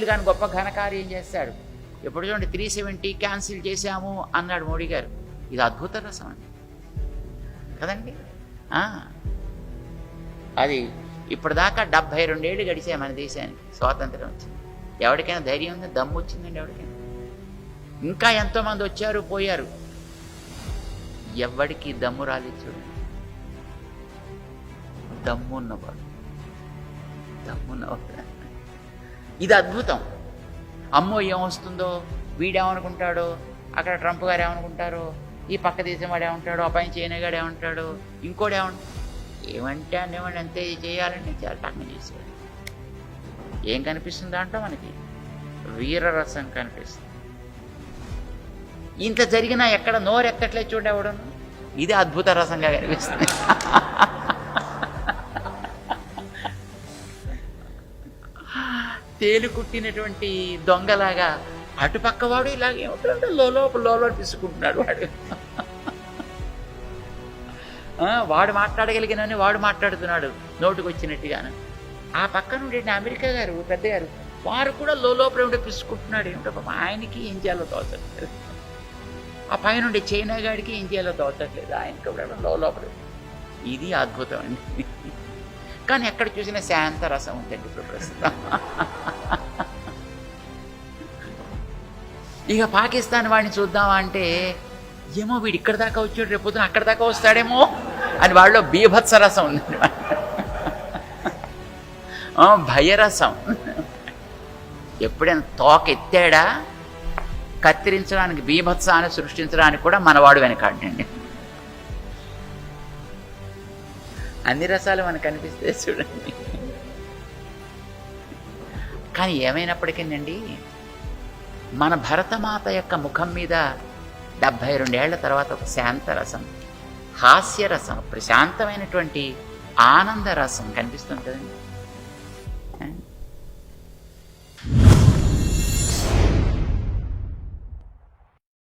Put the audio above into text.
కానీ గొప్ప ఘనకార్యం చేస్తాడు. ఎప్పుడు చూడండి త్రీ సెవెంటీ క్యాన్సిల్ చేశాము అన్నాడు మోడీ గారు. ఇది అద్భుత రసం అండి. కదండి? అది ఇప్పటిదాకా డెబ్భై రెండేళ్ళు గడిచాయి మన దేశానికి స్వాతంత్రం వచ్చింది. ఎవరికైనా ధైర్యం ఉంది? దమ్ము వచ్చిందండి ఎవరికైనా? ఇంకా ఎంతోమంది వచ్చారు పోయారు. ఎవడికి దమ్ము రాలేదు చూడండి. దమ్ము ఉన్నవాడు దమ్మున్నవాడు. ఇది అద్భుతం. అమ్మో ఏమొస్తుందో? వీడేమనుకుంటాడో? అక్కడ ట్రంప్ గారు ఏమనుకుంటారో ఈ పక్క దేశం వాడు ఏమంటాడో ఆ పైన చైనా గారు ఏమంటాడో ఇంకోటి ఏమంటాడు ఏమంటే అనేవాడు అంతే చేయాలంటే చాలా టక్న చేసేవాడు. ఏం కనిపిస్తుంది అంటే మనకి? వీరరసం కనిపిస్తుంది. ఇంత జరిగినా ఎక్కడ నోరెక్కట్లేదు చూడేవాడను ఇది అద్భుత రసంగా కనిపిస్తుంది. తేలు కుట్టినటువంటి దొంగలాగా అటుపక్క వాడు ఇలాగే ఉంటాడు లోలోపు లోలో తీసుకుంటున్నాడు వాడు. ఆ, వాడు మాట్లాడగలిగినని వాడు మాట్లాడుతున్నాడు నోటుకు వచ్చినట్టుగాను ఆ పక్క నుండి అమెరికా గారు పెద్ద గారు వారు కూడా లోపల ఉండే పిసుకుంటున్నాడు ఏమిటో పాపం ఆయనకి ఏం చేయాలో తోచట్లేదు. ఆ పైన ఉండే చైనా గాడికి ఏం చేయాలో తోచట్లేదు. ఆయనకి కూడా లోపల ఇది అద్భుతం అండి కానీ ఎక్కడ చూసినా శాంత రసం ఉందండి ఇప్పుడు ప్రస్తుతం. ఇక పాకిస్తాన్ వాడిని చూద్దామా అంటే ఏమో వీడు ఇక్కడ దాకా వచ్చాడు రేపు అక్కడ దాకా వస్తాడేమో అని వాళ్ళలో బీభత్సరసం ఉందండి భయరసం. ఎప్పుడైనా తోక ఎత్తాడా? కత్తిరించడానికి బీభత్సాన్ని సృష్టించడానికి కూడా మనవాడు వెనకాడండి. అన్ని రసాలు మనకు కనిపిస్తే చూడండి. కానీ ఏమైనప్పటికీనండి మన భరతమాత యొక్క ముఖం మీద డెబ్భై రెండేళ్ళ తర్వాత ఒక శాంతరసం హాస్యరసం ప్రశాంతమైనటువంటి ఆనందరసం కనిపిస్తుంటుందండి